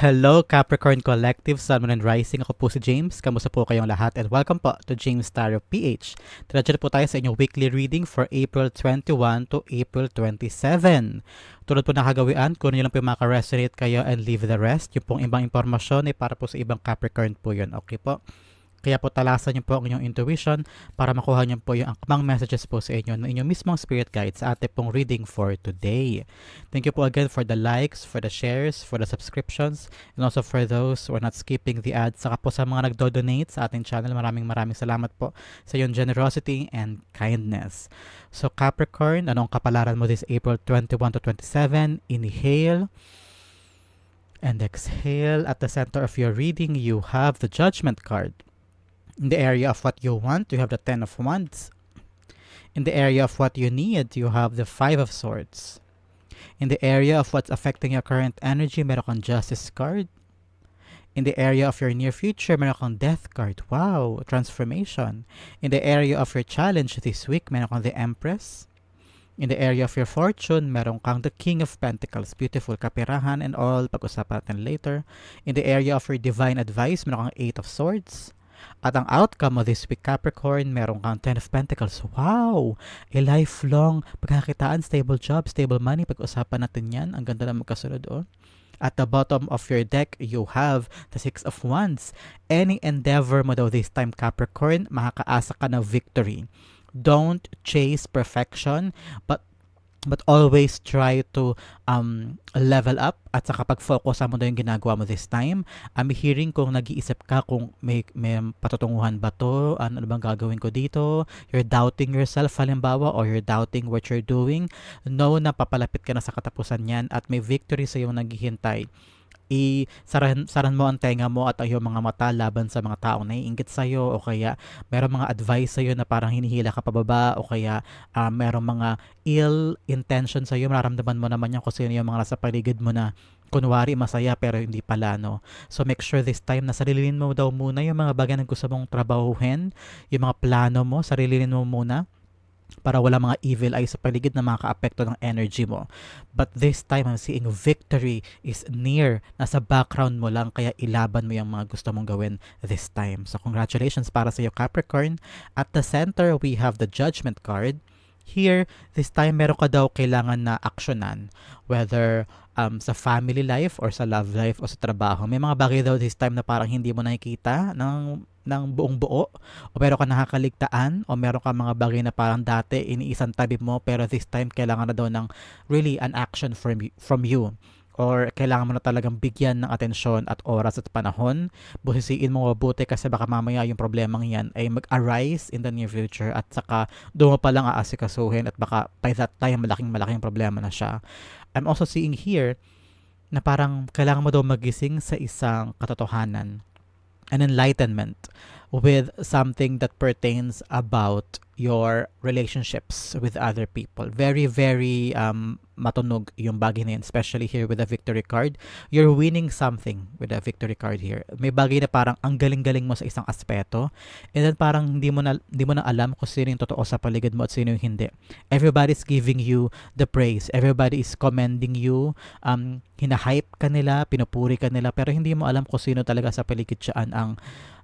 Hello Capricorn Collective, Sun, Moon, and Rising. Ako po si James. Kamusta po kayong lahat? And welcome po to James Tarot PH. Tira po tayo sa inyong weekly reading for April 21 to April 27. Tulad po nakagawian, kung nyo lang po yung maka-resonate kayo and leave the rest. Yung pong ibang impormasyon ay para po sa ibang Capricorn po yun. Okay po? Kaya po talasan niyo po ang inyong intuition para makuha niyo po yung akmang messages po sa inyo ng inyong mismong spirit guide sa ating pong reading for today. Thank you po again for the likes, for the shares, for the subscriptions, and also for those who are not skipping the ads. Saka po sa mga nagdo-donate sa ating channel, maraming maraming salamat po sa iyong generosity and kindness. So Capricorn, anong kapalaran mo this April 21 to 27? Inhale. And exhale. At the center of your reading, you have the Judgment card. In the area of what you want, you have the Ten of Wands. In the area of what you need, you have the Five of Swords. In the area of what's affecting your current energy, meron kang Justice card. In the area of your near future, meron kang Death card. Wow, transformation. In the area of your challenge this week, meron kang the Empress. In the area of your fortune, meron kang the King of Pentacles. Beautiful kapirahan and all. Pag-usapan natin later. In the area of your divine advice, meron kang Eight of Swords. At ang outcome mo this week, Capricorn, meron kang 10 of Pentacles. Wow! A lifelong pagkakitaan, stable job, stable money. Pag-usapan natin yan. Ang ganda na magkasunod, oh. At the bottom of your deck, you have the Six of Wands. Any endeavor mo daw this time, Capricorn, makakaasa ka ng victory. Don't chase perfection, but but always try to um, level up at saka pag-focus mo daw yung ginagawa mo this time. I'm hearing kung nag-iisip ka kung may, may patutunguhan ba to, ano, ano bang gagawin ko dito, you're doubting yourself halimbawa or you're doubting what you're doing, know na papalapit ka na sa katapusan yan at may victory sa iyo naghihintay i-saran saran mo ang tenga mo at ang iyong mga mata laban sa mga taong naiingit sa iyo o kaya meron mga advice sa iyo na parang hinihila ka pababa o kaya uh, merong mga ill intention sa iyo mararamdaman mo naman yan kung sino yung mga nasa paligid mo na kunwari masaya pero hindi pala no. So make sure this time na sarilinin mo daw muna yung mga bagay na gusto mong trabahuhin, yung mga plano mo, sarilinin mo muna para wala mga evil eye sa paligid na makaka-apekto ng energy mo. But this time, I'm seeing victory is near. Nasa background mo lang, kaya ilaban mo yung mga gusto mong gawin this time. So congratulations para sa iyo Capricorn. At the center, we have the Judgment card. Here, this time meron ka daw kailangan na aksyonan. Whether um, sa family life or sa love life o sa trabaho. May mga bagay daw this time na parang hindi mo nakikita ng ng buong buo o meron ka nakakaligtaan o meron ka mga bagay na parang dati iniisang tabi mo pero this time kailangan na daw ng really an action from, from you or kailangan mo na talagang bigyan ng atensyon at oras at panahon. Busisiin mo mabuti kasi baka mamaya yung problemang yan ay mag-arise in the near future at saka doon mo pa lang aasikasuhin at baka by that time malaking malaking problema na siya. I'm also seeing here na parang kailangan mo daw magising sa isang katotohanan an enlightenment with something that pertains about your relationships with other people. Very, very um, matunog yung bagay na yun, especially here with the victory card. You're winning something with the victory card here. May bagay na parang ang galing-galing mo sa isang aspeto and then parang hindi mo na, hindi mo na alam kung sino yung totoo sa paligid mo at sino yung hindi. Everybody's giving you the praise. Everybody is commending you. Um, hinahype ka nila, pinupuri ka nila, pero hindi mo alam kung sino talaga sa paligid siyaan ang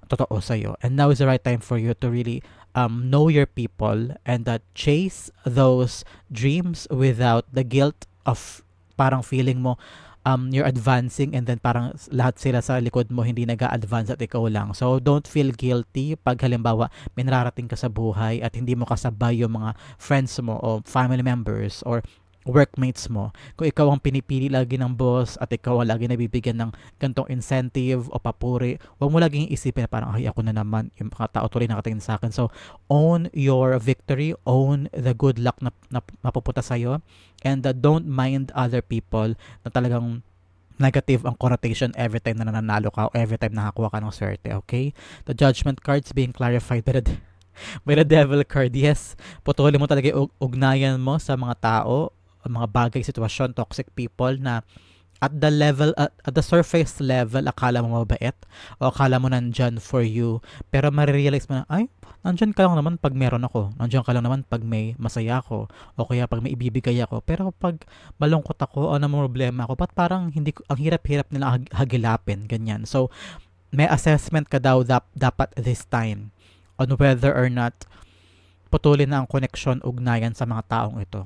totoo sa'yo. And now is the right time for you to really um, know your people and that chase those dreams without the guilt of parang feeling mo um, you're advancing and then parang lahat sila sa likod mo hindi nag advance at ikaw lang. So, don't feel guilty pag halimbawa may nararating ka sa buhay at hindi mo kasabay yung mga friends mo o family members or workmates mo. Kung ikaw ang pinipili lagi ng boss at ikaw ang lagi nabibigyan ng gantong incentive o papuri, huwag mo laging isipin na parang, ay, ako na naman, yung mga tao tuloy nakatingin sa akin. So, own your victory, own the good luck na, na mapupunta sa'yo, and uh, don't mind other people na talagang negative ang connotation every time na nananalo ka o every time nakakuha ka ng swerte, okay? The judgment cards being clarified by the by the devil card. Yes, putulin mo talaga yung ugnayan mo sa mga tao mga bagay, sitwasyon, toxic people na at the level at, at the surface level akala mo mabait o akala mo nandyan for you. Pero marirealize mo na ay nandyan ka lang naman pag meron ako. Nandyan ka lang naman pag may masaya ako o kaya pag may ibibigay ako. Pero pag malungkot ako o na problema ako ba't parang hindi ang hirap-hirap nila hag- hagilapin? Ganyan. So may assessment ka daw dap, dapat this time on whether or not putulin na ang connection ugnayan sa mga taong ito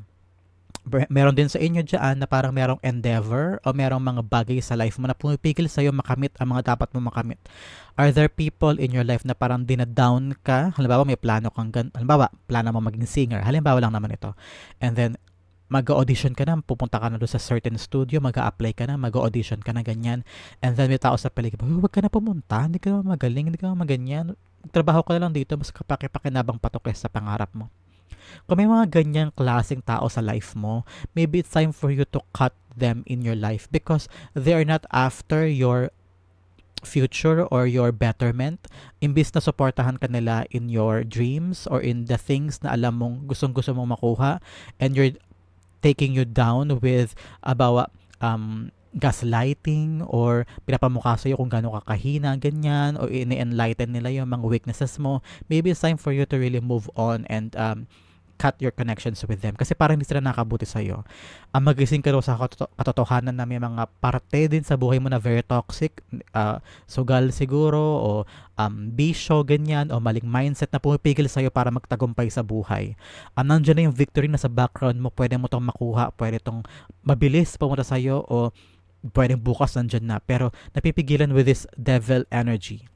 meron din sa inyo dyan na parang merong endeavor o merong mga bagay sa life mo na pumipigil sa'yo makamit ang mga dapat mo makamit. Are there people in your life na parang dinadown ka? Halimbawa, may plano kang gan- halimbawa, plano mo maging singer. Halimbawa lang naman ito. And then, mag-audition ka na, pupunta ka na doon sa certain studio, mag-apply ka na, mag-audition ka na ganyan. And then may tao sa paligid, "Uy, huwag ka na pumunta, hindi ka magaling, hindi ka maganyan. Trabaho ka na lang dito, mas kapakipakinabang patok sa pangarap mo. Kung may mga ganyang klaseng tao sa life mo, maybe it's time for you to cut them in your life because they are not after your future or your betterment. Imbis na suportahan ka nila in your dreams or in the things na alam mong gustong-gusto mong makuha and you're taking you down with about um, gaslighting or pinapamukha sa'yo kung gaano ka kahina, ganyan, o ini-enlighten nila yung mga weaknesses mo, maybe it's time for you to really move on and um, cut your connections with them kasi parang hindi sila nakabuti sa'yo. Ang magising ka sa kato- katotohanan na may mga parte din sa buhay mo na very toxic, uh, sugal siguro, o um, bisyo, ganyan, o maling mindset na pumipigil sa'yo para magtagumpay sa buhay. Um, nandiyan na yung victory na sa background mo, pwede mo tong makuha, pwede tong mabilis pumunta sa'yo, o pwedeng bukas nandyan na. Pero napipigilan with this devil energy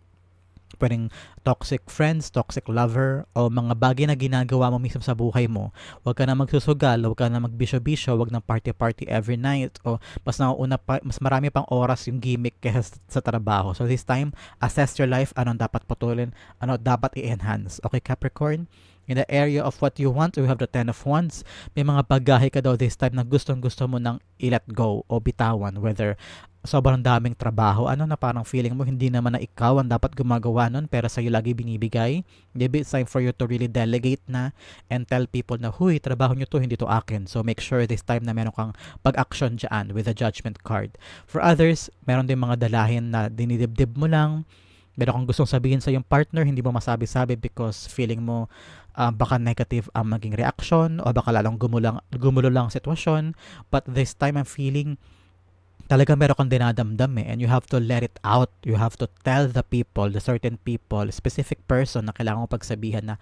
pwedeng toxic friends, toxic lover, o mga bagay na ginagawa mo mismo sa buhay mo. Huwag ka na magsusugal, huwag ka na magbisyo-bisyo, huwag na party-party every night, o mas nauna pa, mas marami pang oras yung gimmick kaysa sa, sa trabaho. So this time, assess your life, anong dapat putulin, ano dapat i-enhance. Okay, Capricorn? In the area of what you want, you have the Ten of Wands. May mga bagahe ka daw this time na gustong gusto mo nang i-let go o bitawan. Whether sobrang daming trabaho, ano na parang feeling mo hindi naman na ikaw ang dapat gumagawa nun pero sa'yo lagi binibigay. Maybe it's time for you to really delegate na and tell people na, huy, trabaho nyo to, hindi to akin. So make sure this time na meron kang pag-action dyan with a judgment card. For others, meron din mga dalahin na dinidibdib mo lang, meron kang gustong sabihin sa yung partner, hindi mo masabi-sabi because feeling mo uh, baka negative ang maging reaction o baka lalong gumulang, gumulo lang ang sitwasyon. But this time, I'm feeling talaga meron kang dinadamdam eh and you have to let it out. You have to tell the people, the certain people, specific person na kailangan mo pagsabihan na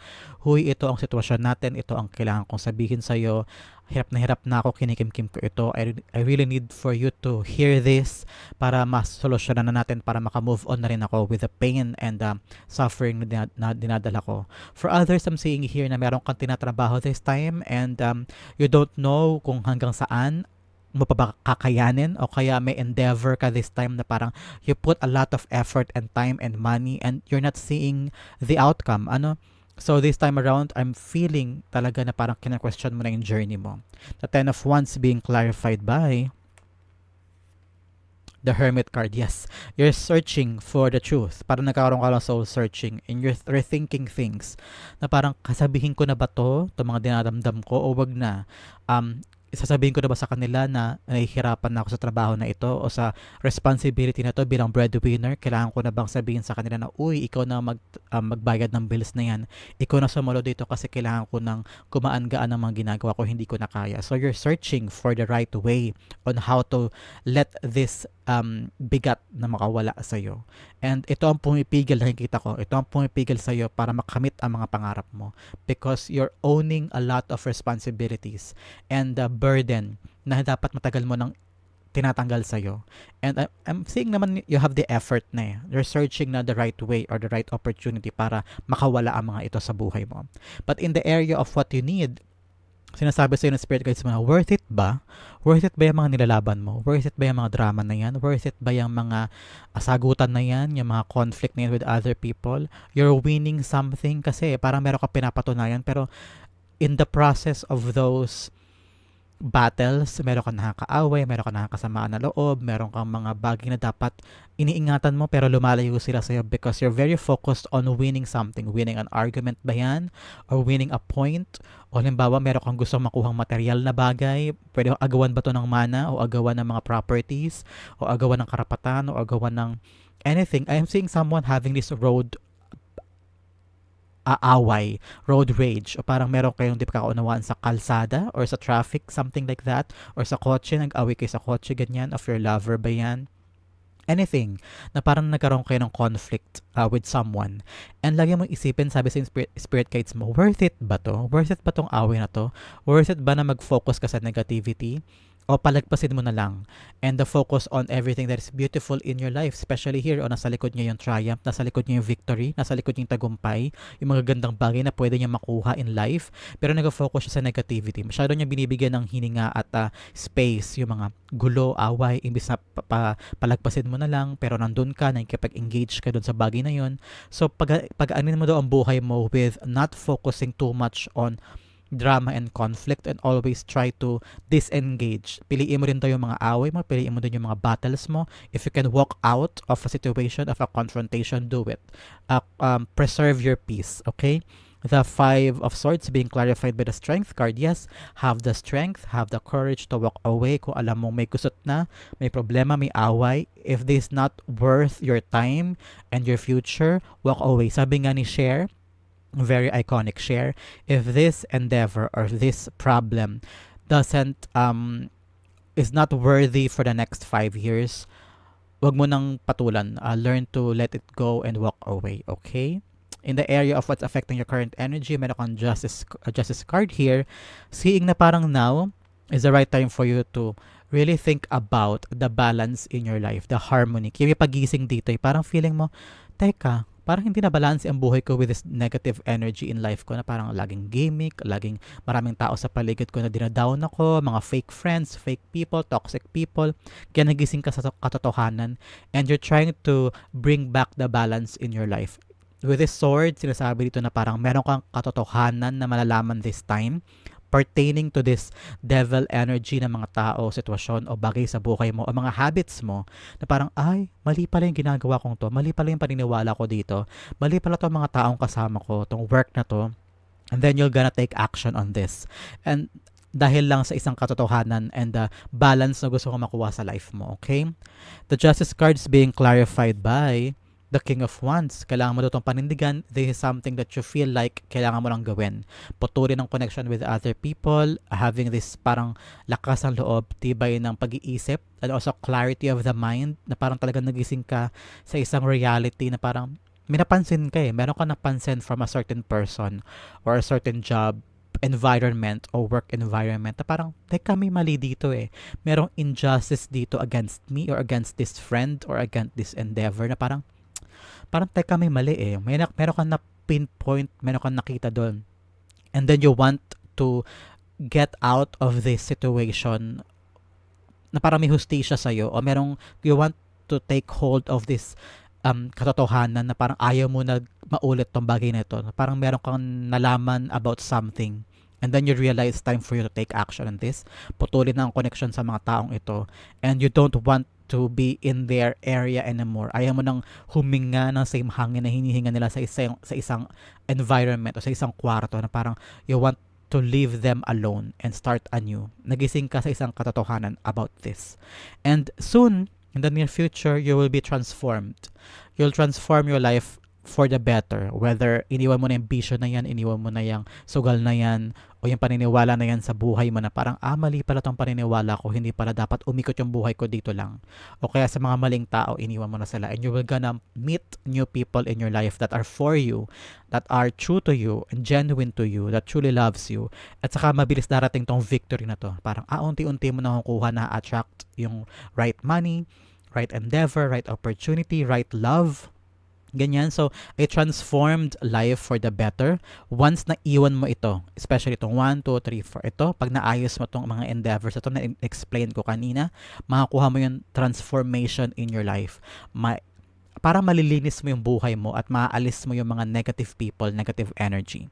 huy, ito ang sitwasyon natin, ito ang kailangan kong sabihin sa'yo. Hirap na hirap na ako, kinikimkim ko ito. I, I really need for you to hear this para mas solusyonan na natin para makamove on na rin ako with the pain and um, suffering na, dinad- na dinadala ko. For others, I'm seeing here na meron kang tinatrabaho this time and um, you don't know kung hanggang saan mo pa ba kakayanin o kaya may endeavor ka this time na parang you put a lot of effort and time and money and you're not seeing the outcome. Ano? So this time around, I'm feeling talaga na parang kina-question mo na yung journey mo. The Ten of Wands being clarified by the Hermit card. Yes, you're searching for the truth. Parang nagkaroon ka lang soul searching and you're rethinking things na parang kasabihin ko na ba to, to mga dinadamdam ko o wag na. Um, sasabihin ko na ba sa kanila na nahihirapan na ako sa trabaho na ito o sa responsibility na to bilang breadwinner, kailangan ko na bang sabihin sa kanila na, uy, ikaw na mag, um, magbayad ng bills na yan, ikaw na sumalo dito kasi kailangan ko ng gumaan-gaan ng mga ginagawa ko, hindi ko na kaya. So you're searching for the right way on how to let this um, bigat na makawala sa iyo. And ito ang pumipigil, nakikita ko, ito ang pumipigil sa iyo para makamit ang mga pangarap mo because you're owning a lot of responsibilities and the burden na dapat matagal mo nang tinatanggal sa iyo. And I, I'm seeing naman you have the effort na eh. You're searching na the right way or the right opportunity para makawala ang mga ito sa buhay mo. But in the area of what you need, sinasabi sa ng spirit guides mo na worth it ba? Worth it ba yung mga nilalaban mo? Worth it ba yung mga drama na yan? Worth it ba yung mga asagutan na yan? Yung mga conflict na yan with other people? You're winning something kasi parang meron ka pinapatunayan pero in the process of those battles, meron kang nakakaaway, meron kang nakakasamaan na loob, meron kang mga bagay na dapat iniingatan mo pero lumalayo sila sa'yo because you're very focused on winning something. Winning an argument ba yan? Or winning a point? O halimbawa, meron kang gusto makuhang material na bagay, pwede agawan ba to ng mana o agawan ng mga properties o agawan ng karapatan o agawan ng anything. I am seeing someone having this road aaway, road rage, o parang meron kayong di pagkakaunawaan sa kalsada or sa traffic, something like that, or sa kotse, nag-away kayo sa kotse, ganyan, of your lover ba yan? Anything na parang nagkaroon kayo ng conflict uh, with someone. And lagi mong isipin, sabi sa spirit, spirit guides mo, worth it ba to? Worth it ba tong away na to? Worth it ba na mag-focus ka sa negativity? O palagpasin mo na lang. And the focus on everything that is beautiful in your life especially here o nasa likod niya yung triumph nasa likod niya yung victory nasa likod niya yung tagumpay yung mga gandang bagay na pwede niya makuha in life pero nag-focus siya sa negativity. Masyado niya binibigyan ng hininga at uh, space yung mga gulo, away imbis na pa- pa- palagpasin mo na lang pero nandun ka nakikipag-engage ka dun sa bagay na yun. So pag, pag-anin mo daw ang buhay mo with not focusing too much on drama and conflict and always try to disengage. Piliin mo rin daw yung mga away mo, piliin mo din yung mga battles mo. If you can walk out of a situation, of a confrontation, do it. Uh, um, preserve your peace, okay? The Five of Swords being clarified by the Strength card. Yes, have the strength, have the courage to walk away kung alam mong may kusot na, may problema, may away. If this is not worth your time and your future, walk away. Sabi nga ni Cher, very iconic share. If this endeavor or this problem doesn't um is not worthy for the next five years wag mo nang patulan. Uh, learn to let it go and walk away okay? In the area of what's affecting your current energy meron kang justice uh, justice card here. Seeing na parang now is the right time for you to really think about the balance in your life, the harmony. Kaya pagising dito, eh, parang feeling mo, teka, parang hindi na balance ang buhay ko with this negative energy in life ko na parang laging gimmick, laging maraming tao sa paligid ko na dinadown ako, mga fake friends, fake people, toxic people. Kaya nagising ka sa katotohanan and you're trying to bring back the balance in your life. With this sword, sinasabi dito na parang meron kang katotohanan na malalaman this time pertaining to this devil energy ng mga tao, sitwasyon o bagay sa buhay mo o mga habits mo na parang ay, mali pala yung ginagawa kong to, mali pala yung paniniwala ko dito, mali pala to mga taong kasama ko, tong work na to, and then you're gonna take action on this. And dahil lang sa isang katotohanan and the balance na gusto ko makuha sa life mo, okay? The justice cards being clarified by the King of Wands. Kailangan mo daw itong panindigan. This is something that you feel like kailangan mo lang gawin. Putulin ang connection with other people, having this parang lakas ng loob, tibay ng pag-iisip, and also clarity of the mind, na parang talagang nagising ka sa isang reality na parang may napansin ka eh. Meron ka napansin from a certain person or a certain job environment or work environment na parang, teka, may mali dito eh. Merong injustice dito against me or against this friend or against this endeavor na parang, parang teka may mali eh. May, meron kang na pinpoint, meron kang nakita doon. And then you want to get out of this situation na parang may hustisya sa'yo o merong you want to take hold of this um, katotohanan na parang ayaw mo na maulit tong bagay na ito. Parang meron kang nalaman about something and then you realize time for you to take action on this. Putulin na ang connection sa mga taong ito and you don't want to be in their area anymore. Ayaw mo nang huminga ng same hangin na hinihinga nila sa isang, sa isang environment o sa isang kwarto na parang you want to leave them alone and start anew. Nagising ka sa isang katotohanan about this. And soon, in the near future, you will be transformed. You'll transform your life for the better. Whether iniwan mo na yung vision na yan, iniwan mo na yung sugal na yan, o yung paniniwala na yan sa buhay mo na parang, ah, mali pala tong paniniwala ko, hindi pala dapat umikot yung buhay ko dito lang. O kaya sa mga maling tao, iniwan mo na sila. And you will gonna meet new people in your life that are for you, that are true to you, and genuine to you, that truly loves you. At saka mabilis darating tong victory na to. Parang, ah, unti-unti mo na kukuha na attract yung right money, right endeavor, right opportunity, right love, Ganyan. So, a transformed life for the better. Once na iwan mo ito, especially itong 1, 2, 3, 4, ito, pag naayos mo itong mga endeavors, ito na explain ko kanina, makakuha mo yung transformation in your life. Ma para malilinis mo yung buhay mo at maaalis mo yung mga negative people, negative energy.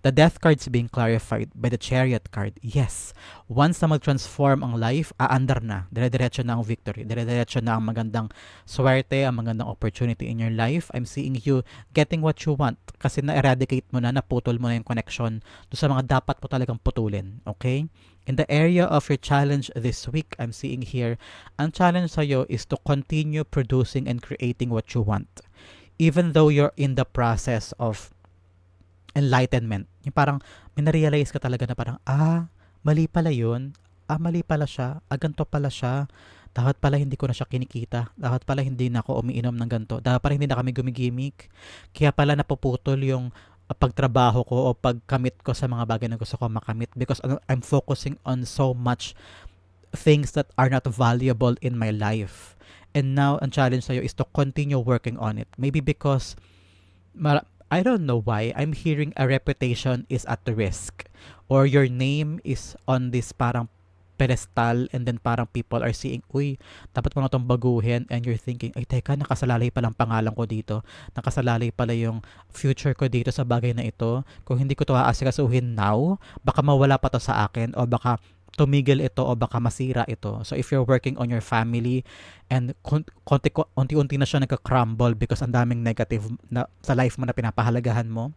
The death card's being clarified by the chariot card. Yes, once na mag-transform ang life, aandar na. Dire-diretso na ang victory. Dire-diretso na ang magandang swerte, ang magandang opportunity in your life. I'm seeing you getting what you want kasi na-eradicate mo na, naputol mo na yung connection do sa mga dapat mo talagang putulin. Okay? In the area of your challenge this week, I'm seeing here, ang challenge sa'yo is to continue producing and creating what you want. Even though you're in the process of enlightenment. Yung parang, may na-realize ka talaga na parang, ah, mali pala yun. Ah, mali pala siya. Ah, ganito pala siya. Dapat pala hindi ko na siya kinikita. Dapat pala hindi na ako umiinom ng ganito. Dapat pala hindi na kami gumigimik. Kaya pala napuputol yung pagtrabaho ko o pagkamit ko sa mga bagay na gusto ko makamit because ano, I'm focusing on so much things that are not valuable in my life. And now, ang challenge sa'yo is to continue working on it. Maybe because, I don't know why, I'm hearing a reputation is at risk. Or your name is on this parang pedestal and then parang people are seeing, uy, dapat mo na itong baguhin and you're thinking, ay teka, nakasalalay palang pangalan ko dito. Nakasalalay pala yung future ko dito sa bagay na ito. Kung hindi ko to aasikasuhin now, baka mawala pa to sa akin o baka tumigil ito o baka masira ito. So if you're working on your family and konti, unti-unti na siya nagka-crumble because ang daming negative na, sa life mo na pinapahalagahan mo,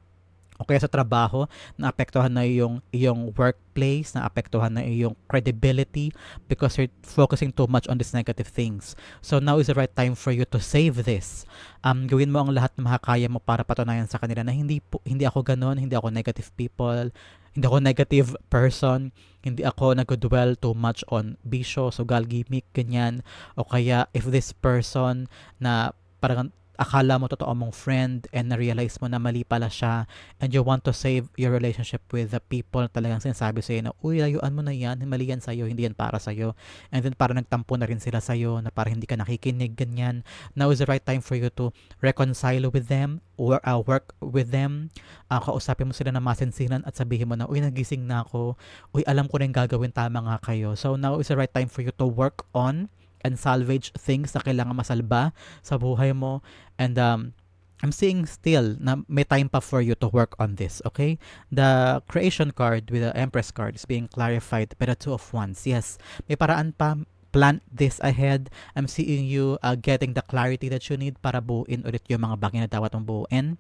o kaya sa trabaho, naapektuhan na yung iyong workplace, naapektuhan na iyong credibility because you're focusing too much on these negative things. So now is the right time for you to save this. Um, gawin mo ang lahat na makakaya mo para patunayan sa kanila na hindi po, hindi ako ganun, hindi ako negative people, hindi ako negative person, hindi ako nag-dwell too much on bisyo, sugal, gimmick, ganyan. O kaya if this person na parang akala mo totoo mong friend and na-realize mo na mali pala siya and you want to save your relationship with the people talagang sinasabi sa'yo na, uy, layuan mo na yan, mali yan sa'yo, hindi yan para sa'yo. And then para nagtampo na rin sila sa'yo na para hindi ka nakikinig, ganyan. Now is the right time for you to reconcile with them or uh, work with them. Uh, kausapin mo sila na masinsinan at sabihin mo na, uy, nagising na ako. Uy, alam ko rin gagawin, tama nga kayo. So now is the right time for you to work on and salvage things na kailangan masalba sa buhay mo. And um, I'm seeing still na may time pa for you to work on this, okay? The creation card with the Empress card is being clarified the Two of Wands. Yes, may paraan pa plan this ahead. I'm seeing you uh, getting the clarity that you need para buuin ulit yung mga bagay na dapat mong buuin.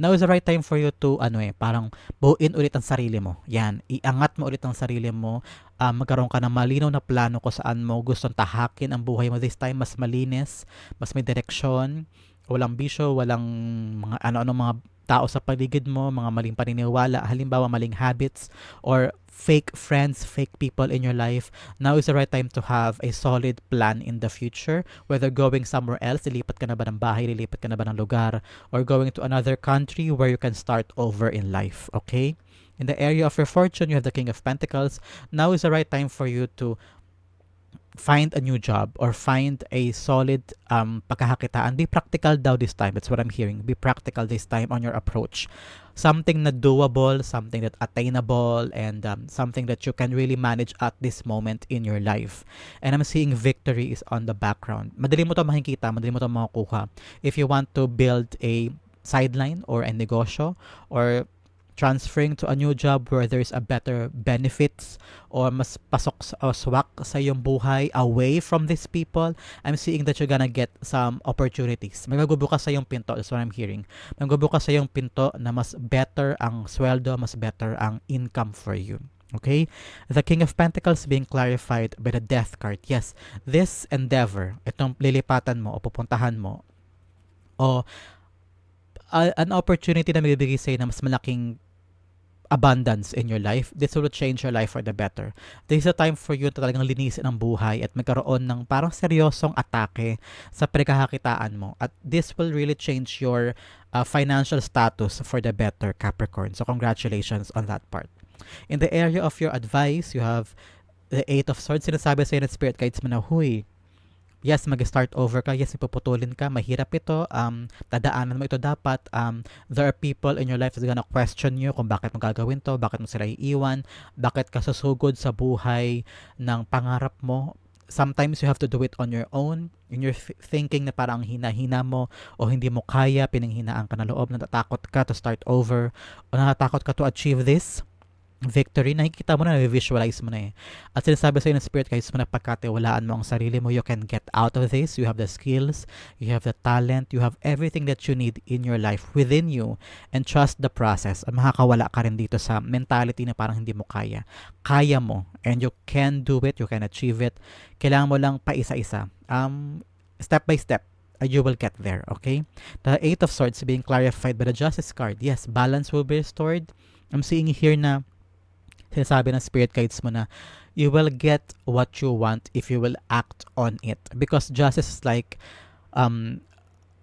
Now is the right time for you to, ano eh, parang buuin ulit ang sarili mo. Yan, iangat mo ulit ang sarili mo. Uh, magkaroon ka ng malinaw na plano kung saan mo gustong tahakin ang buhay mo this time. Mas malinis, mas may direksyon, walang bisyo, walang mga ano-ano mga tao sa paligid mo, mga maling paniniwala, halimbawa maling habits, or fake friends, fake people in your life, now is the right time to have a solid plan in the future. Whether going somewhere else, lilipat ka na ba ng bahay, lilipat ka na ba ng lugar, or going to another country where you can start over in life, okay? In the area of your fortune, you have the King of Pentacles. Now is the right time for you to find a new job or find a solid um, pagkakakitaan. Be practical daw this time. That's what I'm hearing. Be practical this time on your approach. Something na doable, something that attainable, and um, something that you can really manage at this moment in your life. And I'm seeing victory is on the background. Madali mo to makikita, madali mo to makukuha. If you want to build a sideline or a negosyo or transferring to a new job where there's a better benefits or mas pasok o swak sa iyong buhay away from these people, I'm seeing that you're gonna get some opportunities. May magbubukas sa iyong pinto, that's what I'm hearing. May magbubukas sa iyong pinto na mas better ang sweldo, mas better ang income for you. Okay? The King of Pentacles being clarified by the Death card. Yes, this endeavor, itong lilipatan mo o pupuntahan mo, o an opportunity na magbibigay sa'yo na mas malaking abundance in your life, this will change your life for the better. This is a time for you to talagang linisin ang buhay at magkaroon ng parang seryosong atake sa pagkakakitaan mo. At this will really change your uh, financial status for the better, Capricorn. So congratulations on that part. In the area of your advice, you have the Eight of Swords. Sinasabi sa'yo ng Spirit Guides mo na, huy, yes, mag-start over ka, yes, ipuputulin ka, mahirap ito, um, tadaanan mo ito dapat, um, there are people in your life that's gonna question you kung bakit mo gagawin to, bakit mo sila iiwan, bakit ka susugod sa buhay ng pangarap mo, sometimes you have to do it on your own. In your th- thinking na parang hina-hina mo o hindi mo kaya, pinanghinaan ka na loob, natatakot ka to start over, o natatakot ka to achieve this victory, nakikita mo na, visualize mo na eh. At sinasabi sa'yo ng Spirit mo na pagkatiwalaan mo ang sarili mo, you can get out of this, you have the skills, you have the talent, you have everything that you need in your life within you, and trust the process. At makakawala ka rin dito sa mentality na parang hindi mo kaya. Kaya mo, and you can do it, you can achieve it. Kailangan mo lang pa isa-isa. Um, step by step, and you will get there, okay? The Eight of Swords being clarified by the Justice card. Yes, balance will be restored. I'm seeing here na sinasabi ng spirit guides mo na you will get what you want if you will act on it. Because justice is like um,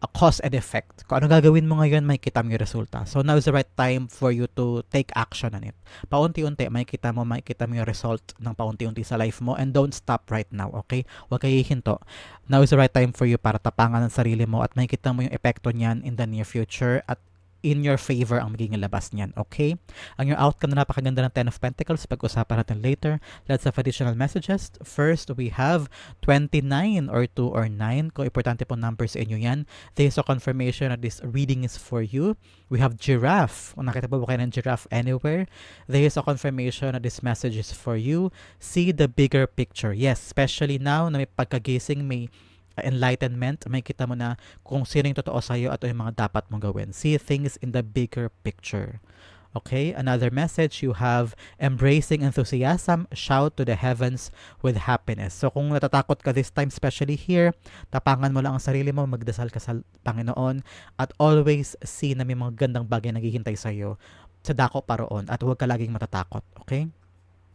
a cause and effect. Kung ano gagawin mo ngayon, may kita mo yung resulta. So now is the right time for you to take action on it. Paunti-unti, may kita mo, may kita mo yung result ng paunti-unti sa life mo and don't stop right now, okay? Huwag kayo hihinto. Now is the right time for you para tapangan ang sarili mo at may kita mo yung epekto niyan in the near future at in your favor ang magiging labas niyan, okay? Ang yung outcome na napakaganda ng Ten of Pentacles, pag-usapan natin later. Let's have additional messages. First, we have 29 or 2 or 9. Kung importante po numbers sa inyo yan. There is a confirmation that this reading is for you. We have giraffe. Kung nakita po ba kayo ng giraffe anywhere, there is a confirmation that this message is for you. See the bigger picture. Yes, especially now na may pagkagising, may enlightenment, may kita mo na kung sino yung totoo sa'yo at ano yung mga dapat mong gawin. See things in the bigger picture. Okay, another message you have embracing enthusiasm, shout to the heavens with happiness. So kung natatakot ka this time, especially here, tapangan mo lang ang sarili mo, magdasal ka sa Panginoon, at always see na may mga gandang bagay naghihintay sa iyo sa dako paroon at huwag ka laging matatakot. Okay?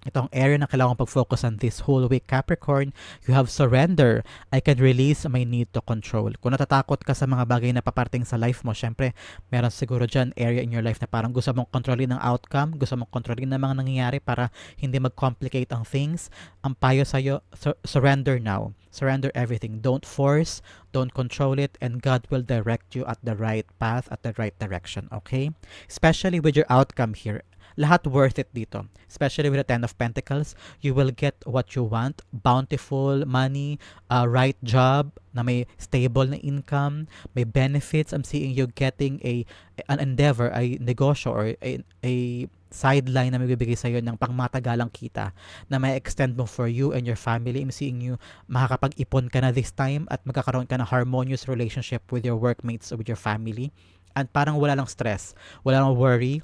Itong area na kailangan pag-focus on this whole week Capricorn, you have surrender. I can release my need to control. Kung natatakot ka sa mga bagay na paparting sa life mo, syempre, meron siguro dyan area in your life na parang gusto mong kontrolin ang outcome, gusto mong kontrolin ang mga nangyayari para hindi mag-complicate ang things. Ang payo sa'yo, sur- surrender now. Surrender everything. Don't force, don't control it, and God will direct you at the right path, at the right direction, okay? Especially with your outcome here lahat worth it dito. Especially with the Ten of Pentacles, you will get what you want. Bountiful money, uh, right job, na may stable na income, may benefits. I'm seeing you getting a an endeavor, a negosyo or a, a sideline na magbibigay sa'yo ng pangmatagalang kita na may extend mo for you and your family. I'm seeing you makakapag-ipon ka na this time at magkakaroon ka ng harmonious relationship with your workmates or with your family. And parang wala lang stress, wala lang worry,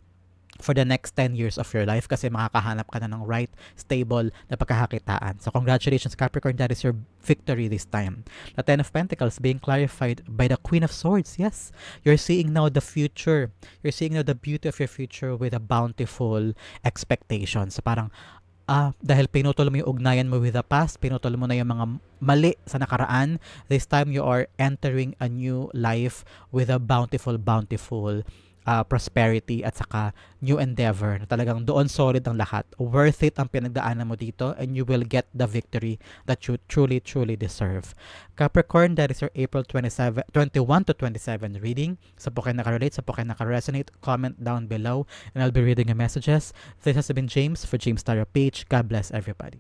for the next 10 years of your life kasi makakahanap ka na ng right, stable na pagkakakitaan. So congratulations Capricorn, that is your victory this time. The Ten of Pentacles being clarified by the Queen of Swords. Yes, you're seeing now the future. You're seeing now the beauty of your future with a bountiful expectation. So parang ah, dahil pinutol mo yung ugnayan mo with the past, pinutol mo na yung mga mali sa nakaraan, this time you are entering a new life with a bountiful, bountiful uh, prosperity at saka new endeavor na talagang doon solid ang lahat. Worth it ang pinagdaanan mo dito and you will get the victory that you truly, truly deserve. Capricorn, that is your April 27, 21 to 27 reading. Sa po kayo nakarelate, sa po kayo nakaresonate, comment down below and I'll be reading your messages. This has been James for James Tarot Page. God bless everybody.